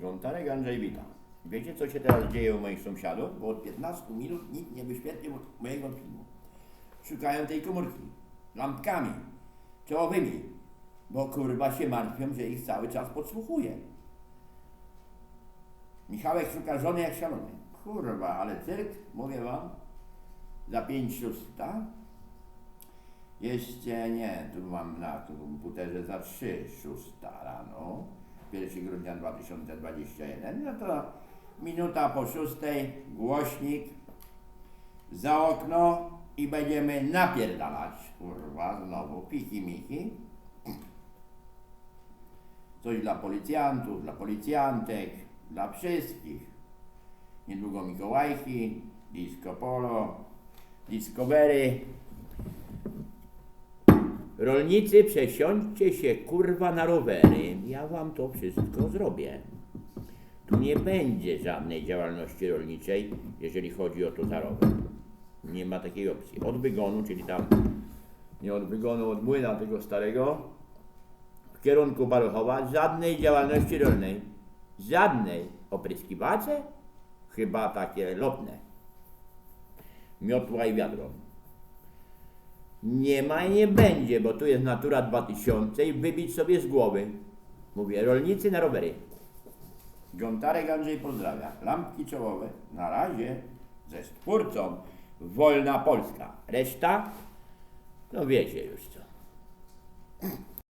Gontarek Andrzej witam. Wiecie co się teraz dzieje u moich sąsiadów? Bo od 15 minut nikt nie wyświetlił mojego filmu. Szukają tej komórki. Lampkami. Czołowymi. Bo kurwa się martwią, że ich cały czas podsłuchuje. Michałek szuka żony jak szalony. Kurwa, ale cyrk, mówię wam, za 5 szósta. Jeszcze nie, tu mam na komputerze za 3 szósta rano. 1 grudnia 2021. No to minuta po szóstej, głośnik, za okno i będziemy napierdalać. Kurwa, znowu piki miki. Coś dla policjantów, dla policjantek, dla wszystkich. Niedługo Mikołajki, disco polo, discovery. Rolnicy, przesiądźcie się kurwa na rowery. Ja wam to wszystko zrobię. Tu nie będzie żadnej działalności rolniczej, jeżeli chodzi o to za rower. Nie ma takiej opcji. Od wygonu, czyli tam, nie od wygonu, od młyna tego starego, w kierunku Baruchowa, żadnej działalności rolnej. Żadnej. Opryskiwacze? Chyba takie lotne. Miotła i wiadro. Nie ma i nie będzie, bo tu jest Natura 2000 i wybić sobie z głowy. Mówię, rolnicy na rowery. Gontarek Andrzej pozdrawia. Lampki czołowe. Na razie ze stwórcą Wolna Polska. Reszta? No wiecie już co.